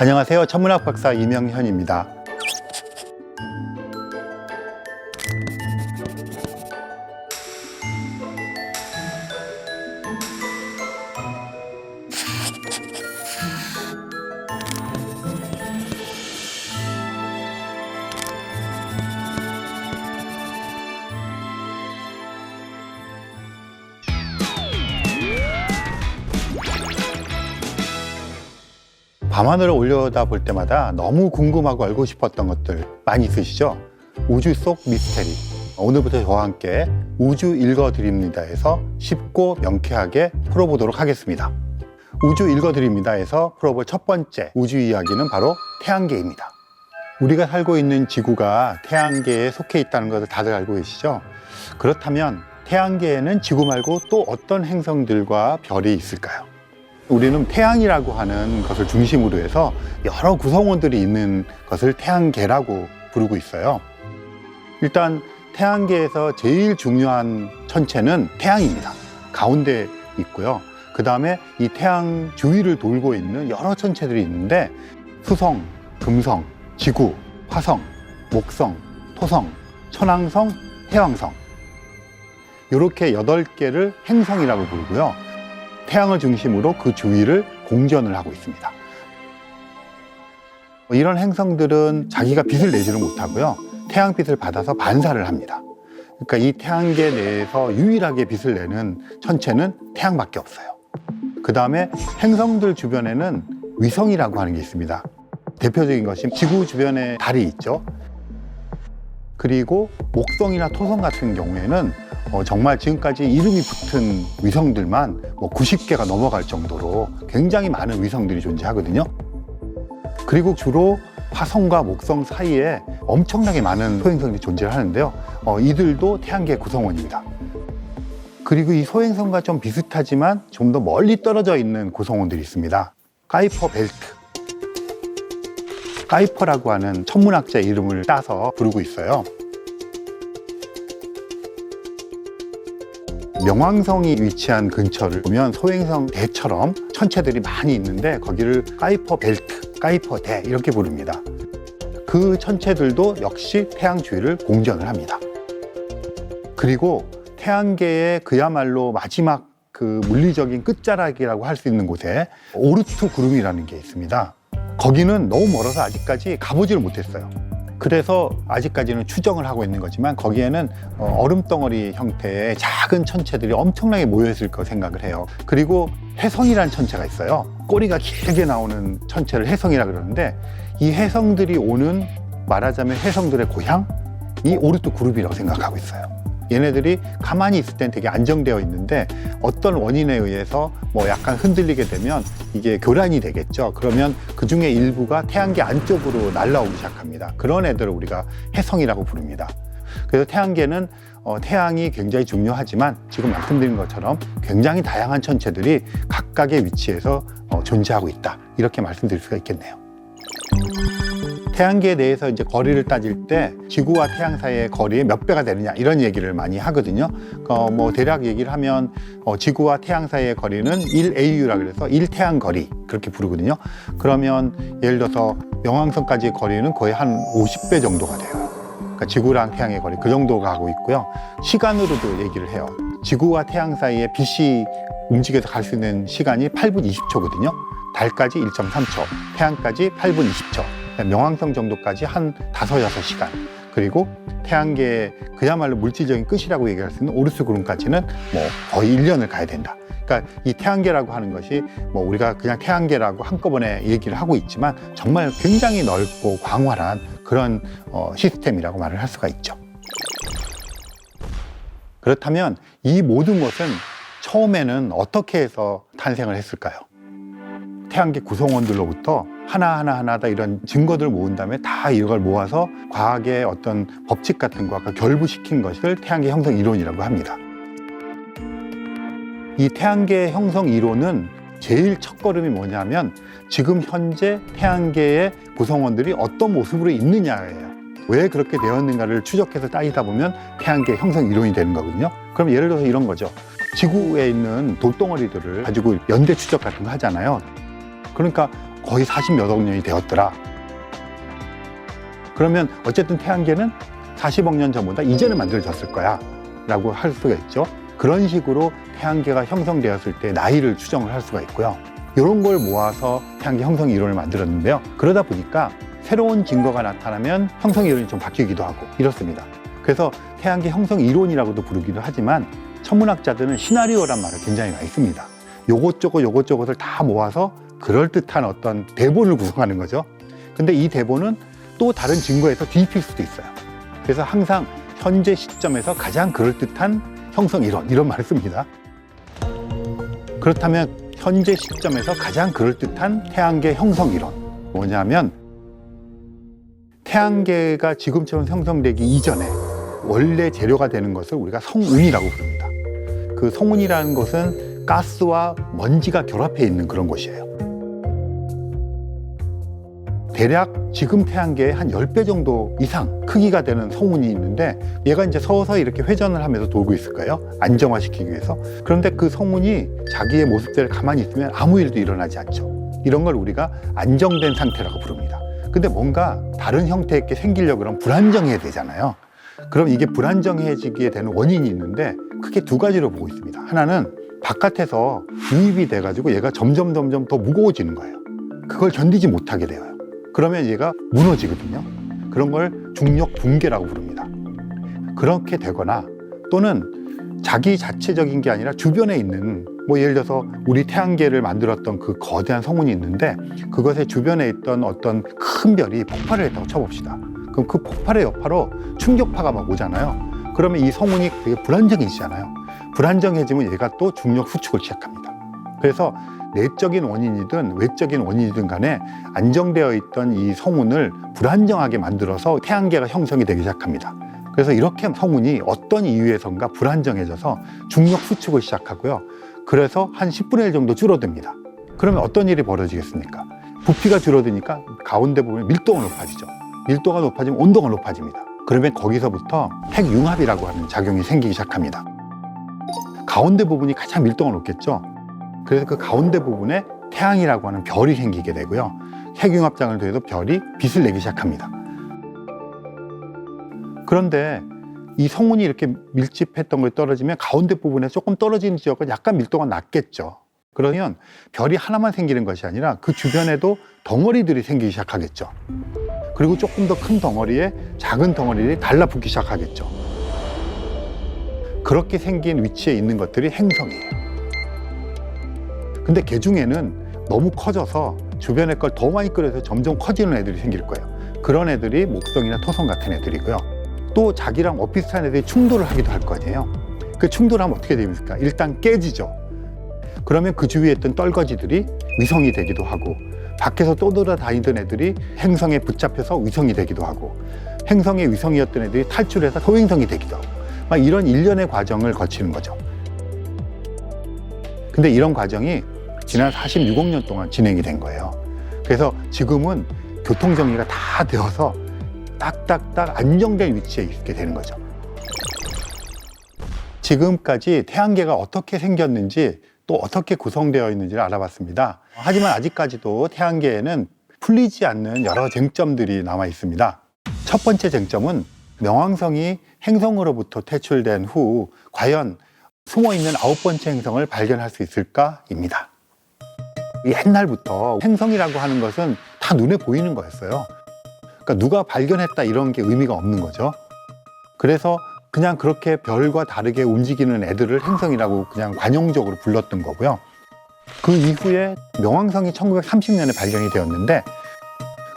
안녕하세요. 천문학 박사 이명현입니다. 밤하늘을 올려다 볼 때마다 너무 궁금하고 알고 싶었던 것들 많이 있으시죠? 우주 속 미스테리. 오늘부터 저와 함께 우주 읽어드립니다에서 쉽고 명쾌하게 풀어보도록 하겠습니다. 우주 읽어드립니다에서 풀어볼 첫 번째 우주 이야기는 바로 태양계입니다. 우리가 살고 있는 지구가 태양계에 속해 있다는 것을 다들 알고 계시죠? 그렇다면 태양계에는 지구 말고 또 어떤 행성들과 별이 있을까요? 우리는 태양이라고 하는 것을 중심으로 해서 여러 구성원들이 있는 것을 태양계라고 부르고 있어요. 일단 태양계에서 제일 중요한 천체는 태양입니다. 가운데 있고요. 그 다음에 이 태양 주위를 돌고 있는 여러 천체들이 있는데 수성, 금성, 지구, 화성, 목성, 토성, 천왕성, 해왕성 이렇게 여덟 개를 행성이라고 부르고요. 태양을 중심으로 그 주위를 공전을 하고 있습니다. 이런 행성들은 자기가 빛을 내지를 못하고요. 태양빛을 받아서 반사를 합니다. 그러니까 이 태양계 내에서 유일하게 빛을 내는 천체는 태양밖에 없어요. 그 다음에 행성들 주변에는 위성이라고 하는 게 있습니다. 대표적인 것이 지구 주변에 달이 있죠. 그리고 목성이나 토성 같은 경우에는 어, 정말 지금까지 이름이 붙은 위성들만 뭐 90개가 넘어갈 정도로 굉장히 많은 위성들이 존재하거든요. 그리고 주로 화성과 목성 사이에 엄청나게 많은 소행성들이 존재하는데요. 어, 이들도 태양계 구성원입니다. 그리고 이 소행성과 좀 비슷하지만 좀 더 멀리 떨어져 있는 구성원들이 있습니다. 가이퍼 벨트. 가이퍼라고 하는 천문학자 이름을 따서 부르고 있어요. 명왕성이 위치한 근처를 보면 소행성 대처럼 천체들이 많이 있는데 거기를 가이퍼 벨트, 가이퍼 대 이렇게 부릅니다. 그 천체들도 역시 태양 주위를 공전을 합니다. 그리고 태양계의 그야말로 마지막 그 물리적인 끝자락이라고 할 수 있는 곳에 오르트 구름이라는 게 있습니다. 거기는 너무 멀어서 아직까지 가보지를 못했어요. 그래서 아직까지는 추정을 하고 있는 거지만 거기에는 어, 얼음 덩어리 형태의 작은 천체들이 엄청나게 모여있을 거 생각을 해요. 그리고 혜성이라는 천체가 있어요. 꼬리가 길게 나오는 천체를 혜성이라 그러는데 이 혜성들이 오는 말하자면 혜성들의 고향? 이 오르트 그룹이라고 생각하고 있어요. 얘네들이 가만히 있을 땐 되게 안정되어 있는데 어떤 원인에 의해서 뭐 약간 흔들리게 되면 이게 교란이 되겠죠. 그러면 그 중에 일부가 태양계 안쪽으로 날라오기 시작합니다. 그런 애들을 우리가 해성이라고 부릅니다. 그래서 태양계는 어, 태양이 굉장히 중요하지만 지금 말씀드린 것처럼 굉장히 다양한 천체들이 각각의 위치에서 어, 존재하고 있다. 이렇게 말씀드릴 수가 있겠네요. 태양계에 대해서 이제 거리를 따질 때 지구와 태양 사이의 거리의 몇 배가 되느냐 이런 얘기를 많이 하거든요. 어, 뭐 대략 얘기를 하면 어, 지구와 태양 사이의 거리는 1AU라 그래서 1태양 거리 그렇게 부르거든요. 그러면 예를 들어서 명왕성까지의 거리는 거의 한 50배 정도가 돼요. 그러니까 지구랑 태양의 거리 그 정도가 하고 있고요. 시간으로도 얘기를 해요. 지구와 태양 사이에 빛이 움직여서 갈 수 있는 시간이 8분 20초거든요. 달까지 1.3초, 태양까지 8분 20초. 명왕성 정도까지 한 다섯 여섯 시간 그리고 태양계의 그야말로 물질적인 끝이라고 얘기할 수 있는 오르스 구름까지는 뭐 거의 1년을 가야 된다. 그러니까 이 태양계라고 하는 것이 뭐 우리가 그냥 태양계라고 한꺼번에 얘기를 하고 있지만 정말 굉장히 넓고 광활한 그런 어, 시스템이라고 말을 할 수가 있죠. 그렇다면 이 모든 것은 처음에는 어떻게 해서 탄생을 했을까요? 태양계 구성원들로부터 하나하나 하나다 이런 증거들을 모은 다음에 다 이걸 모아서 과학의 어떤 법칙 같은 것과 결부시킨 것을 태양계 형성 이론이라고 합니다. 이 태양계 형성 이론은 제일 첫걸음이 뭐냐면 지금 현재 태양계의 구성원들이 어떤 모습으로 있느냐예요. 왜 그렇게 되었는가를 추적해서 따지다 보면 태양계 형성 이론이 되는 거거든요. 그럼 예를 들어서 이런 거죠. 지구에 있는 돌덩어리들을 가지고 연대 추적 같은 거 하잖아요. 그러니까 거의 40몇 억 년이 되었더라. 그러면 어쨌든 태양계는 40억 년 전보다 이전에 만들어졌을 거야. 라고 할 수가 있죠. 그런 식으로 태양계가 형성되었을 때 나이를 추정을 할 수가 있고요. 이런 걸 모아서 태양계 형성 이론을 만들었는데요. 그러다 보니까 새로운 증거가 나타나면 형성 이론이 좀 바뀌기도 하고 이렇습니다. 그래서 태양계 형성 이론이라고도 부르기도 하지만 천문학자들은 시나리오란 말을 굉장히 많이 씁니다. 요것저것 요것저것을 다 모아서 그럴듯한 어떤 대본을 구성하는 거죠. 근데 이 대본은 또 다른 증거에서 뒤집힐 수도 있어요. 그래서 항상 현재 시점에서 가장 그럴듯한 형성 이론 이런 말을 씁니다. 그렇다면 현재 시점에서 가장 그럴듯한 태양계 형성 이론 뭐냐면 태양계가 지금처럼 형성되기 이전에 원래 재료가 되는 것을 우리가 성운이라고 부릅니다. 그 성운이라는 것은 가스와 먼지가 결합해 있는 그런 곳이에요. 대략 지금 태양계의 한 10배 정도 이상 크기가 되는 성운이 있는데 얘가 이제 서서히 이렇게 회전을 하면서 돌고 있을 거예요. 안정화시키기 위해서. 그런데 그 성운이 자기의 모습대로 가만히 있으면 아무 일도 일어나지 않죠. 이런 걸 우리가 안정된 상태라고 부릅니다. 근데 뭔가 다른 형태의 게 생기려고 그러면 불안정해야 되잖아요. 그럼 이게 불안정해지게 되는 원인이 있는데 크게 두 가지로 보고 있습니다. 하나는 바깥에서 유입이 돼가지고 얘가 점점 점점 더 무거워지는 거예요. 그걸 견디지 못하게 돼요. 그러면 얘가 무너지거든요. 그런 걸 중력 붕괴라고 부릅니다. 그렇게 되거나 또는 자기 자체적인 게 아니라 주변에 있는 뭐 예를 들어서 우리 태양계를 만들었던 그 거대한 성운이 있는데 그것의 주변에 있던 어떤 큰 별이 폭발을 했다고 쳐봅시다. 그럼 그 폭발의 여파로 충격파가 막 오잖아요. 그러면 이 성운이 되게 불안정해지잖아요. 불안정해지면 얘가 또 중력 수축을 시작합니다. 그래서 내적인 원인이든 외적인 원인이든 간에 안정되어 있던 이 성운을 불안정하게 만들어서 태양계가 형성이 되기 시작합니다. 그래서 이렇게 성운이 어떤 이유에선가 불안정해져서 중력 수축을 시작하고요. 그래서 한 10분의 1 정도 줄어듭니다. 그러면 어떤 일이 벌어지겠습니까? 부피가 줄어드니까 가운데 부분에 밀도가 높아지죠. 밀도가 높아지면 온도가 높아집니다. 그러면 거기서부터 핵융합이라고 하는 작용이 생기기 시작합니다. 가운데 부분이 가장 밀도가 높겠죠. 그래서 그 가운데 부분에 태양이라고 하는 별이 생기게 되고요. 핵융합장을 통해서 별이 빛을 내기 시작합니다. 그런데 이 성운이 이렇게 밀집했던 걸 떨어지면 가운데 부분에 조금 떨어지는 지역은 약간 밀도가 낮겠죠. 그러면 별이 하나만 생기는 것이 아니라 그 주변에도 덩어리들이 생기기 시작하겠죠. 그리고 조금 더 큰 덩어리에 작은 덩어리들이 달라붙기 시작하겠죠. 그렇게 생긴 위치에 있는 것들이 행성이에요. 근데 개 중에는 너무 커져서 주변의 걸 더 많이 끌어서 점점 커지는 애들이 생길 거예요. 그런 애들이 목성이나 토성 같은 애들이고요. 또 자기랑 오피스한 애들이 충돌을 하기도 할 거 아니에요. 그 충돌하면 어떻게 됩니까? 일단 깨지죠. 그러면 그 주위에 있던 떨거지들이 위성이 되기도 하고 밖에서 떠돌아다니던 애들이 행성에 붙잡혀서 위성이 되기도 하고 행성의 위성이었던 애들이 탈출해서 소행성이 되기도 하고 막 이런 일련의 과정을 거치는 거죠. 근데 이런 과정이 지난 46억 년 동안 진행이 된 거예요. 그래서 지금은 교통정리가 다 되어서 딱딱딱 안정된 위치에 있게 되는 거죠. 지금까지 태양계가 어떻게 생겼는지 또 어떻게 구성되어 있는지를 알아봤습니다. 하지만 아직까지도 태양계에는 풀리지 않는 여러 쟁점들이 남아 있습니다. 첫 번째 쟁점은 명왕성이 행성으로부터 퇴출된 후 과연 숨어 있는 아홉 번째 행성을 발견할 수 있을까입니다. 옛날부터 행성이라고 하는 것은 다 눈에 보이는 거였어요. 그러니까 누가 발견했다 이런 게 의미가 없는 거죠. 그래서 그냥 그렇게 별과 다르게 움직이는 애들을 행성이라고 그냥 관용적으로 불렀던 거고요. 그 이후에 명왕성이 1930년에 발견이 되었는데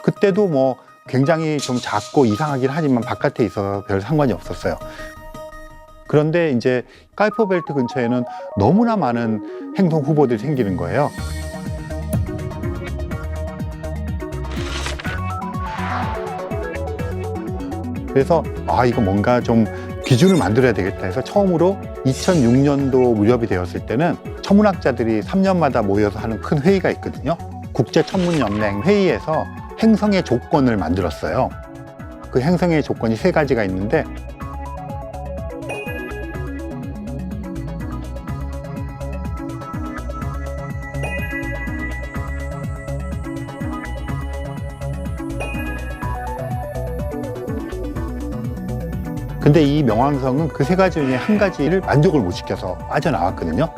그때도 뭐 굉장히 좀 작고 이상하긴 하지만 바깥에 있어서 별 상관이 없었어요. 그런데 이제 깔포 벨트 근처에는 너무나 많은 행성 후보들이 생기는 거예요. 그래서 아 이거 뭔가 좀 기준을 만들어야 되겠다 해서 처음으로 2006년도 무렵이 되었을 때는 천문학자들이 3년마다 모여서 하는 큰 회의가 있거든요. 국제 천문연맹 회의에서 행성의 조건을 만들었어요. 그 행성의 조건이 세 가지가 있는데 근데 이 명왕성은 그 세 가지 중에 한 가지를 만족을 못 시켜서 빠져나왔거든요.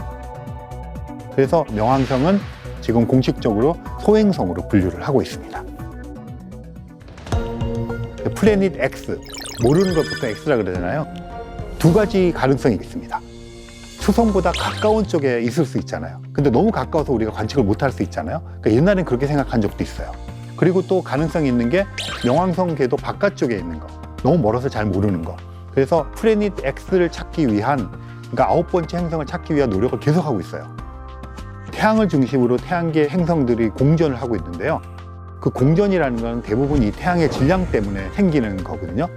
그래서 명왕성은 지금 공식적으로 소행성으로 분류를 하고 있습니다. 플래닛 X, 모르는 것부터 X라 그러잖아요. 두 가지 가능성이 있습니다. 수성보다 가까운 쪽에 있을 수 있잖아요. 근데 너무 가까워서 우리가 관측을 못 할 수 있잖아요. 그러니까 옛날엔 그렇게 생각한 적도 있어요. 그리고 또 가능성이 있는 게 명왕성 궤도 바깥쪽에 있는 거. 너무 멀어서 잘 모르는 거. 그래서 플래닛 X를 찾기 위한, 그러니까 아홉 번째 행성을 찾기 위한 노력을 계속하고 있어요. 태양을 중심으로 태양계 행성들이 공전을 하고 있는데요. 그 공전이라는 건 대부분 이 태양의 질량 때문에 생기는 거거든요.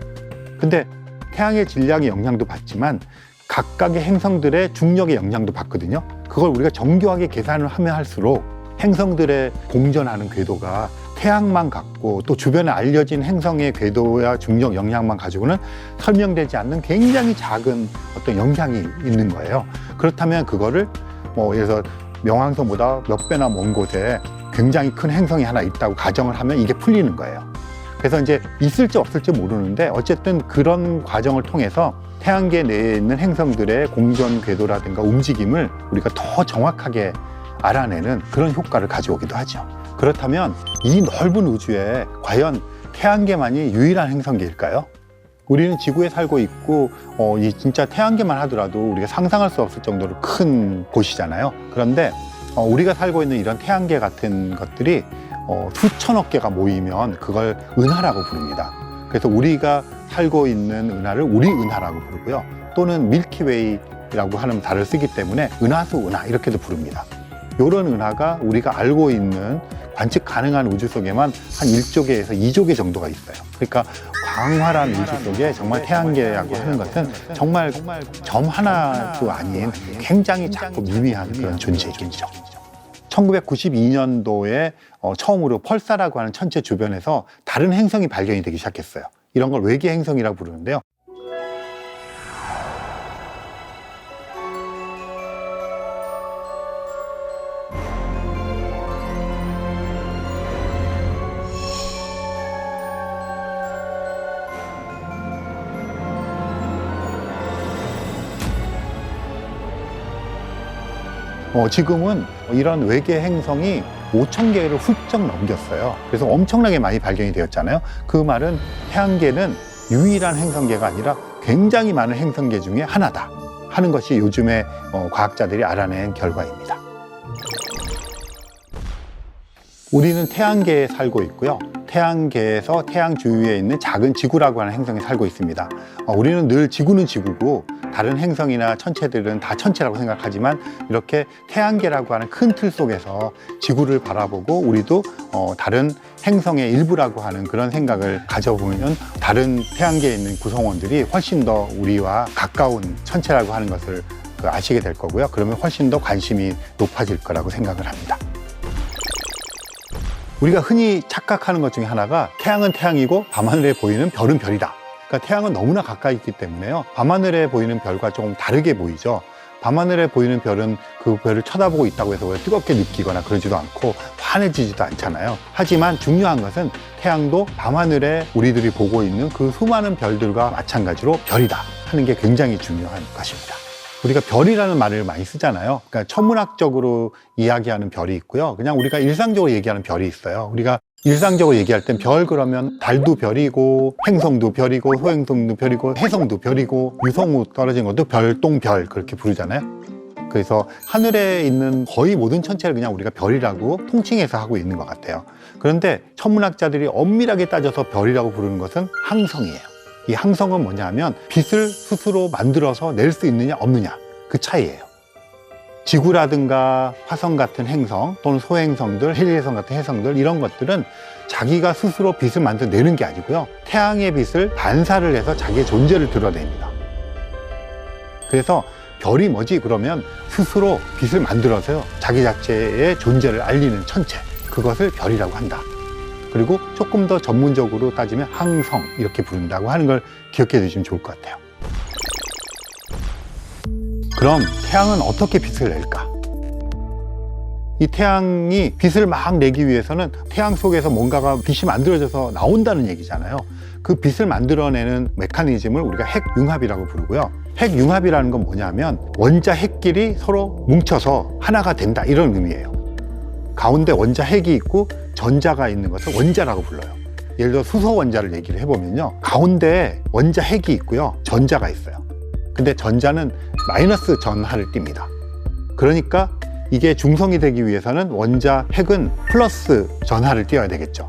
근데 태양의 질량의 영향도 받지만 각각의 행성들의 중력의 영향도 받거든요. 그걸 우리가 정교하게 계산을 하면 할수록 행성들의 공전하는 궤도가 태양만 갖고 또 주변에 알려진 행성의 궤도와 중력 영향만 가지고는 설명되지 않는 굉장히 작은 어떤 영향이 있는 거예요. 그렇다면 그거를 뭐 예를 들어서 명왕성보다 몇 배나 먼 곳에 굉장히 큰 행성이 하나 있다고 가정을 하면 이게 풀리는 거예요. 그래서 이제 있을지 없을지 모르는데 어쨌든 그런 과정을 통해서 태양계 내에 있는 행성들의 공전 궤도라든가 움직임을 우리가 더 정확하게 알아내는 그런 효과를 가져오기도 하죠. 그렇다면 이 넓은 우주에 과연 태양계만이 유일한 행성계일까요? 우리는 지구에 살고 있고 어, 이 진짜 태양계만 하더라도 우리가 상상할 수 없을 정도로 큰 곳이잖아요. 그런데 어, 우리가 살고 있는 이런 태양계 같은 것들이 어, 수천억 개가 모이면 그걸 은하라고 부릅니다. 그래서 우리가 살고 있는 은하를 우리 은하라고 부르고요. 또는 밀키웨이라고 하는 말을 쓰기 때문에 은하수 은하 이렇게도 부릅니다. 이런 은하가 우리가 알고 있는 관측 가능한 우주 속에만 한 1조 개에서 2조 개 정도가 있어요. 그러니까 광활한 우주 속에 정말 태양계라고 하는 것은 정말 점 하나도 아닌 굉장히 작고 미미한 그런 존재이죠. 1992년도에 어, 처음으로 펄사라고 하는 천체 주변에서 다른 행성이 발견이 되기 시작했어요. 이런 걸 외계 행성이라고 부르는데요. 어, 지금은 이런 외계 행성이 5천 개를 훌쩍 넘겼어요. 그래서 엄청나게 많이 발견이 되었잖아요. 그 말은 태양계는 유일한 행성계가 아니라 굉장히 많은 행성계 중에 하나다 하는 것이 요즘에 어, 과학자들이 알아낸 결과입니다. 우리는 태양계에 살고 있고요. 태양계에서 태양 주위에 있는 작은 지구라고 하는 행성에 살고 있습니다. 어, 우리는 늘 지구는 지구고 다른 행성이나 천체들은 다 천체라고 생각하지만 이렇게 태양계라고 하는 큰 틀 속에서 지구를 바라보고 우리도 어, 다른 행성의 일부라고 하는 그런 생각을 가져보면 다른 태양계에 있는 구성원들이 훨씬 더 우리와 가까운 천체라고 하는 것을 그 아시게 될 거고요. 그러면 훨씬 더 관심이 높아질 거라고 생각을 합니다. 우리가 흔히 착각하는 것 중에 하나가 태양은 태양이고 밤하늘에 보이는 별은 별이다. 그러니까 태양은 너무나 가까이 있기 때문에요. 밤하늘에 보이는 별과 조금 다르게 보이죠. 밤하늘에 보이는 별은 그 별을 쳐다보고 있다고 해서 왜 뜨겁게 느끼거나 그러지도 않고 환해지지도 않잖아요. 하지만 중요한 것은 태양도 밤하늘에 우리들이 보고 있는 그 수많은 별들과 마찬가지로 별이다 하는 게 굉장히 중요한 것입니다. 우리가 별이라는 말을 많이 쓰잖아요. 그러니까 천문학적으로 이야기하는 별이 있고요. 그냥 우리가 일상적으로 얘기하는 별이 있어요. 우리가 일상적으로 얘기할 땐 별 그러면 달도 별이고 행성도 별이고 소행성도 별이고 해성도 별이고 유성우 떨어진 것도 별똥별 그렇게 부르잖아요. 그래서 하늘에 있는 거의 모든 천체를 그냥 우리가 별이라고 통칭해서 하고 있는 것 같아요. 그런데 천문학자들이 엄밀하게 따져서 별이라고 부르는 것은 항성이에요. 이 항성은 뭐냐 하면 빛을 스스로 만들어서 낼 수 있느냐 없느냐 그 차이예요. 지구라든가 화성 같은 행성 또는 소행성들, 헬리해성 같은 해성들 이런 것들은 자기가 스스로 빛을 만들어내는 게 아니고요. 태양의 빛을 반사를 해서 자기의 존재를 드러냅니다. 그래서 별이 뭐지? 그러면 스스로 빛을 만들어서 자기 자체의 존재를 알리는 천체. 그것을 별이라고 한다. 그리고 조금 더 전문적으로 따지면 항성 이렇게 부른다고 하는 걸 기억해 두시면 좋을 것 같아요. 그럼 태양은 어떻게 빛을 낼까? 이 태양이 빛을 막 내기 위해서는 태양 속에서 뭔가가 빛이 만들어져서 나온다는 얘기잖아요. 그 빛을 만들어내는 메커니즘을 우리가 핵융합이라고 부르고요. 핵융합이라는 건 뭐냐면 원자 핵끼리 서로 뭉쳐서 하나가 된다 이런 의미예요. 가운데 원자 핵이 있고 전자가 있는 것을 원자라고 불러요. 예를 들어 수소 원자를 얘기를 해보면요. 가운데 원자 핵이 있고요. 전자가 있어요. 근데 전자는 마이너스 전하를 띱니다. 그러니까 이게 중성이 되기 위해서는 원자 핵은 플러스 전하를 띄어야 되겠죠.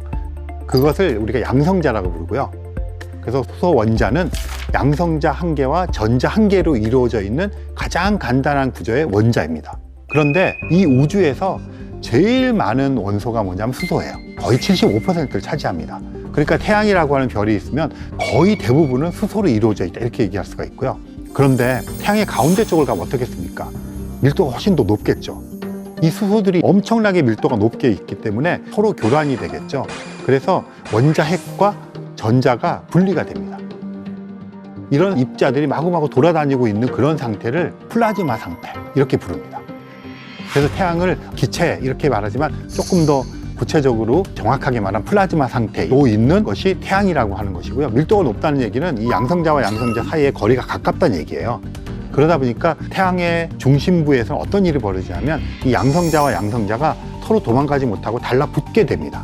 그것을 우리가 양성자라고 부르고요. 그래서 수소 원자는 양성자 한 개와 전자 한 개로 이루어져 있는 가장 간단한 구조의 원자입니다. 그런데 이 우주에서 제일 많은 원소가 뭐냐면 수소예요. 거의 75%를 차지합니다. 그러니까 태양이라고 하는 별이 있으면 거의 대부분은 수소로 이루어져 있다 이렇게 얘기할 수가 있고요. 그런데 태양의 가운데 쪽을 가면 어떻겠습니까? 밀도가 훨씬 더 높겠죠. 이 수소들이 엄청나게 밀도가 높게 있기 때문에 서로 교란이 되겠죠. 그래서 원자 핵과 전자가 분리가 됩니다. 이런 입자들이 마구마구 돌아다니고 있는 그런 상태를 플라즈마 상태 이렇게 부릅니다. 그래서 태양을 기체 이렇게 말하지만 조금 더 구체적으로 정확하게 말한 플라즈마 상태로 있는 것이 태양이라고 하는 것이고요. 밀도가 높다는 얘기는 이 양성자와 양성자 사이의 거리가 가깝다는 얘기예요. 그러다 보니까 태양의 중심부에서 어떤 일이 벌어지냐면 이 양성자와 양성자가 서로 도망가지 못하고 달라붙게 됩니다.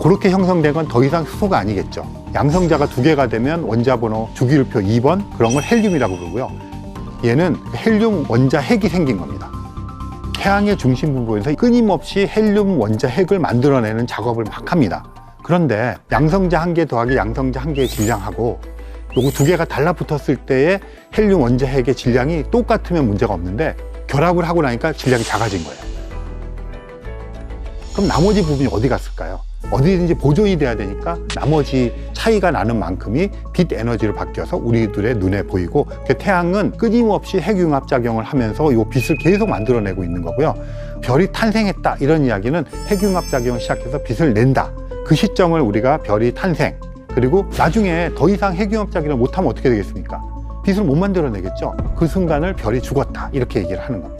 그렇게 형성된 건 더 이상 수소가 아니겠죠. 양성자가 두 개가 되면 원자 번호 주기율표 2번 그런 걸 헬륨이라고 부르고요. 얘는 헬륨 원자 핵이 생긴 겁니다. 태양의 중심 부분에서 끊임없이 헬륨 원자 핵을 만들어내는 작업을 막 합니다. 그런데 양성자 한 개 더하기 양성자 한 개의 질량하고 요거 두 개가 달라붙었을 때의 헬륨 원자 핵의 질량이 똑같으면 문제가 없는데 결합을 하고 나니까 질량이 작아진 거예요. 그럼 나머지 부분이 어디 갔을까요? 어디든지 보존이 돼야 되니까 나머지 차이가 나는 만큼이 빛 에너지로 바뀌어서 우리들의 눈에 보이고 그 태양은 끊임없이 핵융합 작용을 하면서 이 빛을 계속 만들어내고 있는 거고요. 별이 탄생했다 이런 이야기는 핵융합 작용을 시작해서 빛을 낸다. 그 시점을 우리가 별이 탄생 그리고 나중에 더 이상 핵융합 작용을 못하면 어떻게 되겠습니까? 빛을 못 만들어내겠죠. 그 순간을 별이 죽었다 이렇게 얘기를 하는 겁니다.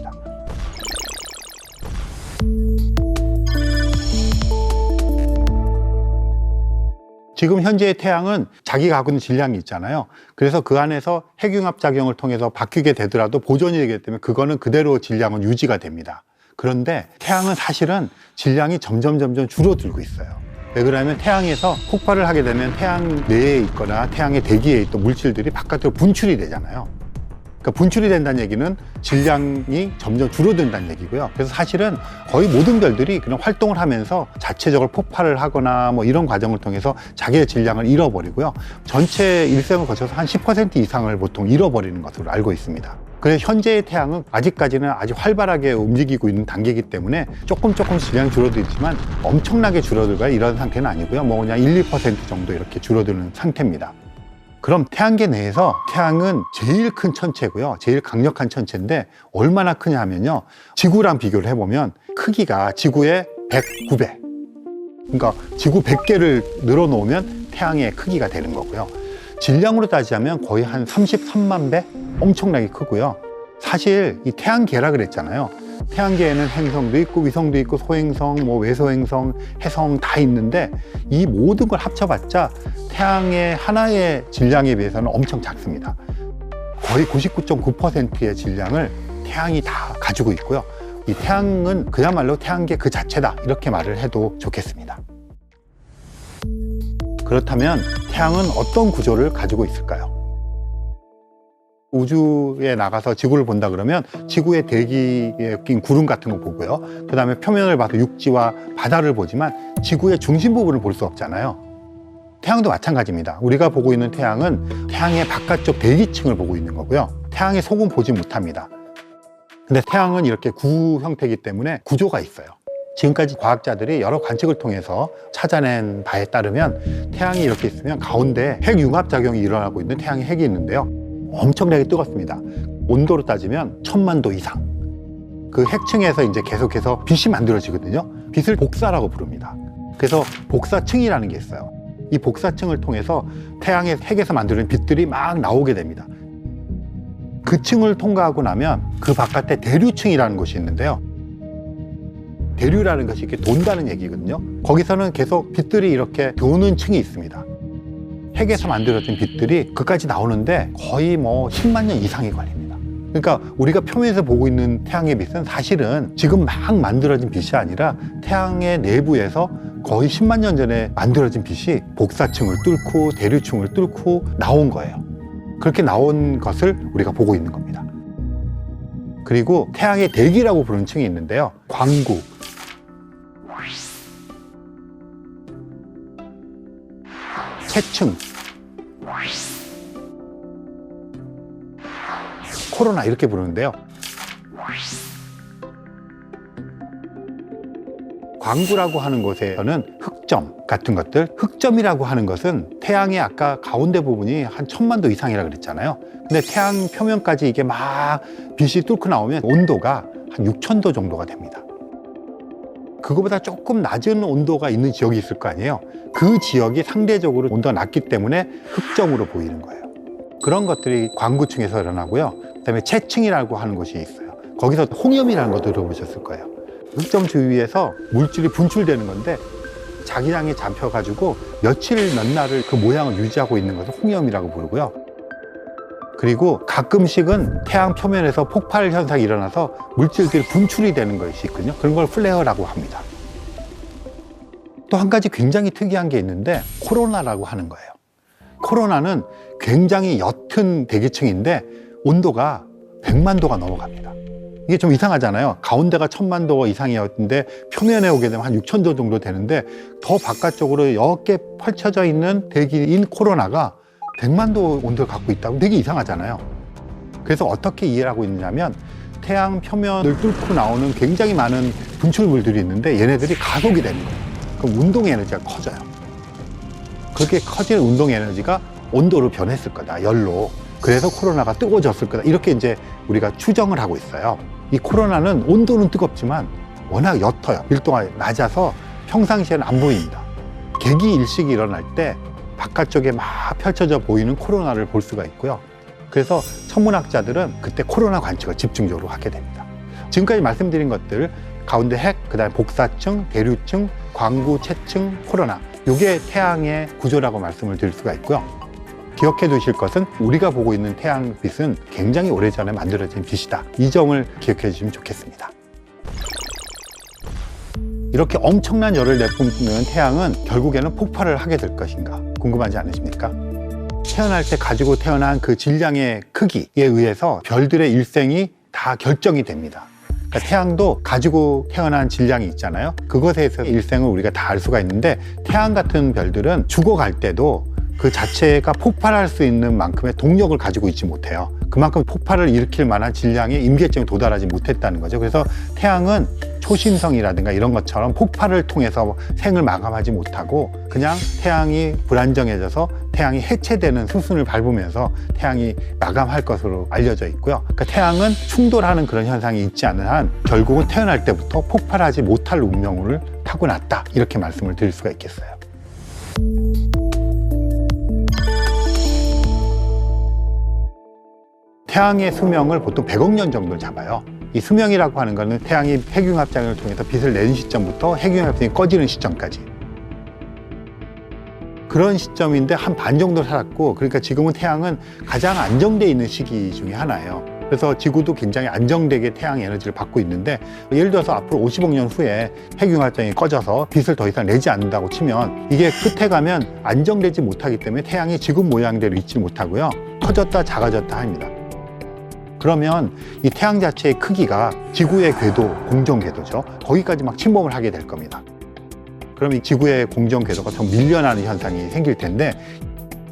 지금 현재의 태양은 자기가 갖고 있는 질량이 있잖아요. 그래서 그 안에서 핵융합 작용을 통해서 바뀌게 되더라도 보존이 되기 때문에 그거는 그대로 질량은 유지가 됩니다. 그런데 태양은 사실은 질량이 점점 점점 줄어들고 있어요. 왜 그러냐면 태양에서 폭발을 하게 되면 태양 내에 있거나 태양의 대기에 있던 물질들이 바깥으로 분출이 되잖아요. 그러니까 분출이 된다는 얘기는 질량이 점점 줄어든다는 얘기고요. 그래서 사실은 거의 모든 별들이 그런 활동을 하면서 자체적으로 폭발을 하거나 뭐 이런 과정을 통해서 자기의 질량을 잃어버리고요. 전체 일생을 거쳐서 한 10% 이상을 보통 잃어버리는 것으로 알고 있습니다. 그래서 현재의 태양은 아직까지는 아주 활발하게 움직이고 있는 단계이기 때문에 조금 조금 질량이 줄어들지만 엄청나게 줄어들거나 이런 상태는 아니고요. 뭐 그냥 1, 2% 정도 이렇게 줄어드는 상태입니다. 그럼 태양계 내에서 태양은 제일 큰 천체고요. 제일 강력한 천체인데 얼마나 크냐 하면요. 지구랑 비교를 해보면 크기가 지구의 109배. 그러니까 지구 100개를 늘어놓으면 태양의 크기가 되는 거고요. 질량으로 따지자면 거의 한 33만 배? 엄청나게 크고요. 사실 이 태양계라 그랬잖아요. 태양계에는 행성도 있고 위성도 있고 소행성, 뭐 외소행성, 해성 다 있는데 이 모든 걸 합쳐봤자 태양의 하나의 질량에 비해서는 엄청 작습니다. 거의 99.9%의 질량을 태양이 다 가지고 있고요. 이 태양은 그야말로 태양계 그 자체다 이렇게 말을 해도 좋겠습니다. 그렇다면 태양은 어떤 구조를 가지고 있을까요? 우주에 나가서 지구를 본다 그러면 지구의 대기에 낀 구름 같은 거 보고요. 그 다음에 표면을 봐도 육지와 바다를 보지만 지구의 중심 부분을 볼 수 없잖아요. 태양도 마찬가지입니다. 우리가 보고 있는 태양은 태양의 바깥쪽 대기층을 보고 있는 거고요. 태양의 속은 보지 못합니다. 근데 태양은 이렇게 구 형태이기 때문에 구조가 있어요. 지금까지 과학자들이 여러 관측을 통해서 찾아낸 바에 따르면 태양이 이렇게 있으면 가운데 핵융합 작용이 일어나고 있는 태양의 핵이 있는데요. 엄청나게 뜨겁습니다. 온도로 따지면 천만 도 이상. 그 핵층에서 이제 계속해서 빛이 만들어지거든요. 빛을 복사라고 부릅니다. 그래서 복사층이라는 게 있어요. 이 복사층을 통해서 태양의 핵에서 만드는 빛들이 막 나오게 됩니다. 그 층을 통과하고 나면 그 바깥에 대류층이라는 곳이 있는데요. 대류라는 것이 이렇게 돈다는 얘기거든요. 거기서는 계속 빛들이 이렇게 도는 층이 있습니다. 핵에서 만들어진 빛들이 그까지 나오는데 거의 뭐 10만 년 이상이 걸립니다. 그러니까 우리가 표면에서 보고 있는 태양의 빛은 사실은 지금 막 만들어진 빛이 아니라 태양의 내부에서 거의 10만 년 전에 만들어진 빛이 복사층을 뚫고 대류층을 뚫고 나온 거예요. 그렇게 나온 것을 우리가 보고 있는 겁니다. 그리고 태양의 대기라고 부르는 층이 있는데요. 광구, 체층, 코로나 이렇게 부르는데요. 광구라고 하는 곳에서는 흑점 같은 것들, 흑점이라고 하는 것은 태양의 아까 가운데 부분이 한 천만 도 이상이라 그랬잖아요. 근데 태양 표면까지 이게 막 빛이 뚫고 나오면 온도가 한 6천 도 정도가 됩니다. 그거보다 조금 낮은 온도가 있는 지역이 있을 거 아니에요. 그 지역이 상대적으로 온도가 낮기 때문에 흑점으로 보이는 거예요. 그런 것들이 광구층에서 일어나고요. 그다음에 채층이라고 하는 곳이 있어요. 거기서 홍염이라는 거 들어보셨을 거예요. 흑점 주위에서 물질이 분출되는 건데 자기장이 잡혀가지고 며칠 몇 날을 그 모양을 유지하고 있는 것을 홍염이라고 부르고요. 그리고 가끔씩은 태양 표면에서 폭발 현상이 일어나서 물질들이 분출이 되는 것이 있거든요. 그런 걸 플레어라고 합니다. 또 한 가지 굉장히 특이한 게 있는데 코로나라고 하는 거예요. 코로나는 굉장히 옅은 대기층인데 온도가 100만 도가 넘어갑니다. 이게 좀 이상하잖아요. 가운데가 1000만 도 이상이었는데 표면에 오게 되면 한 6천 도 정도 되는데 더 바깥쪽으로 옅게 펼쳐져 있는 대기인 코로나가 100만 도 온도를 갖고 있다고 되게 이상하잖아요. 그래서 어떻게 이해를 하고 있냐면 태양 표면을 뚫고 나오는 굉장히 많은 분출물들이 있는데 얘네들이 가속이 되는 거예요. 그럼 운동 에너지가 커져요. 그렇게 커지는 운동 에너지가 온도로 변했을 거다. 열로. 그래서 코로나가 뜨거워졌을 거다. 이렇게 이제 우리가 추정을 하고 있어요. 이 코로나는 온도는 뜨겁지만 워낙 옅어요. 밀도가 낮아서 평상시에는 안 보입니다. 계기 일식이 일어날 때 바깥쪽에 막 펼쳐져 보이는 코로나를 볼 수가 있고요. 그래서 천문학자들은 그때 코로나 관측을 집중적으로 하게 됩니다. 지금까지 말씀드린 것들 가운데 핵, 그다음에 복사층, 대류층, 광구, 채층, 코로나 이게 태양의 구조라고 말씀을 드릴 수가 있고요. 기억해 두실 것은 우리가 보고 있는 태양빛은 굉장히 오래전에 만들어진 빛이다. 이 점을 기억해 주시면 좋겠습니다. 이렇게 엄청난 열을 내뿜는 태양은 결국에는 폭발을 하게 될 것인가 궁금하지 않으십니까? 태어날 때 가지고 태어난 그 질량의 크기에 의해서 별들의 일생이 다 결정이 됩니다. 그러니까 태양도 가지고 태어난 질량이 있잖아요. 그것에 의해서 일생을 우리가 다 알 수가 있는데 태양 같은 별들은 죽어갈 때도 그 자체가 폭발할 수 있는 만큼의 동력을 가지고 있지 못해요. 그만큼 폭발을 일으킬 만한 질량의 임계점에 도달하지 못했다는 거죠. 그래서 태양은 초신성이라든가 이런 것처럼 폭발을 통해서 생을 마감하지 못하고 그냥 태양이 불안정해져서 태양이 해체되는 수순을 밟으면서 태양이 마감할 것으로 알려져 있고요. 그러니까 태양은 충돌하는 그런 현상이 있지 않은 한 결국은 태어날 때부터 폭발하지 못할 운명을 타고났다. 이렇게 말씀을 드릴 수가 있겠어요. 태양의 수명을 보통 100억 년 정도를 잡아요. 이 수명이라고 하는 거는 태양이 핵융합장을 통해서 빛을 내는 시점부터 핵융합장이 꺼지는 시점까지. 그런 시점인데 한 반 정도 살았고, 그러니까 지금은 태양은 가장 안정돼 있는 시기 중에 하나예요. 그래서 지구도 굉장히 안정되게 태양 에너지를 받고 있는데, 예를 들어서 앞으로 50억 년 후에 핵융합장이 꺼져서 빛을 더 이상 내지 않는다고 치면, 이게 끝에 가면 안정되지 못하기 때문에 태양이 지금 모양대로 있지 못하고요. 커졌다 작아졌다 합니다. 그러면 이 태양 자체의 크기가 지구의 궤도, 공정 궤도죠. 거기까지 막 침범을 하게 될 겁니다. 그럼 이 지구의 공정 궤도가 더 밀려나는 현상이 생길 텐데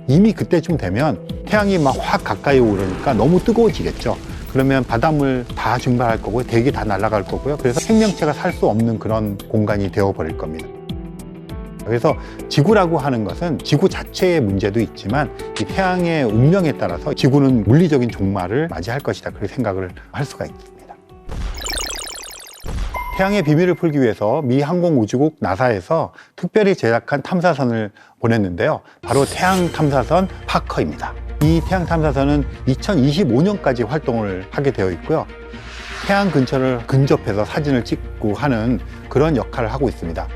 이미 그때쯤 되면 태양이 막 확 가까이 오르니까 너무 뜨거워지겠죠. 그러면 바닷물 다 증발할 거고요. 대기 다 날아갈 거고요. 그래서 생명체가 살 수 없는 그런 공간이 되어버릴 겁니다. 그래서 지구라고 하는 것은 지구 자체의 문제도 있지만 이 태양의 운명에 따라서 지구는 물리적인 종말을 맞이할 것이다. 그렇게 생각을 할 수가 있습니다. 태양의 비밀을 풀기 위해서 미 항공우주국 나사에서 특별히 제작한 탐사선을 보냈는데요. 바로 태양 탐사선 파커입니다. 이 태양 탐사선은 2025년까지 활동을 하게 되어 있고요. 태양 근처를 근접해서 사진을 찍고 하는 그런 역할을 하고 있습니다.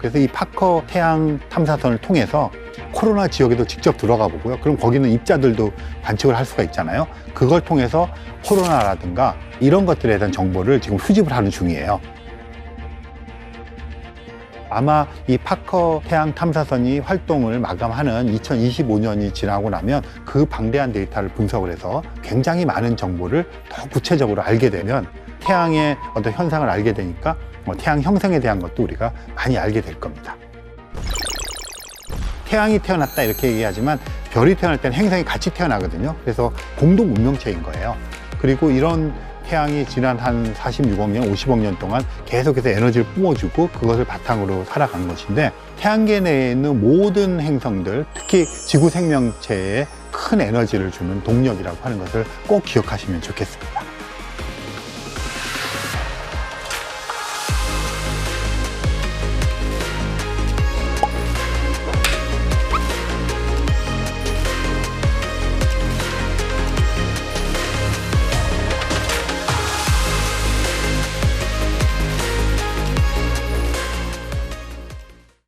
그래서 이 파커 태양 탐사선을 통해서 코로나 지역에도 직접 들어가 보고요. 그럼 거기는 입자들도 관측을 할 수가 있잖아요. 그걸 통해서 코로나라든가 이런 것들에 대한 정보를 지금 수집을 하는 중이에요. 아마 이 파커 태양 탐사선이 활동을 마감하는 2025년이 지나고 나면 그 방대한 데이터를 분석을 해서 굉장히 많은 정보를 더 구체적으로 알게 되면 태양의 어떤 현상을 알게 되니까 뭐 태양 형성에 대한 것도 우리가 많이 알게 될 겁니다. 태양이 태어났다 이렇게 얘기하지만 별이 태어날 때는 행성이 같이 태어나거든요. 그래서 공동 운명체인 거예요. 그리고 이런 태양이 지난 한 46억 년, 50억 년 동안 계속해서 에너지를 뿜어주고 그것을 바탕으로 살아간 것인데 태양계 내에 있는 모든 행성들, 특히 지구 생명체에 큰 에너지를 주는 동력이라고 하는 것을 꼭 기억하시면 좋겠습니다.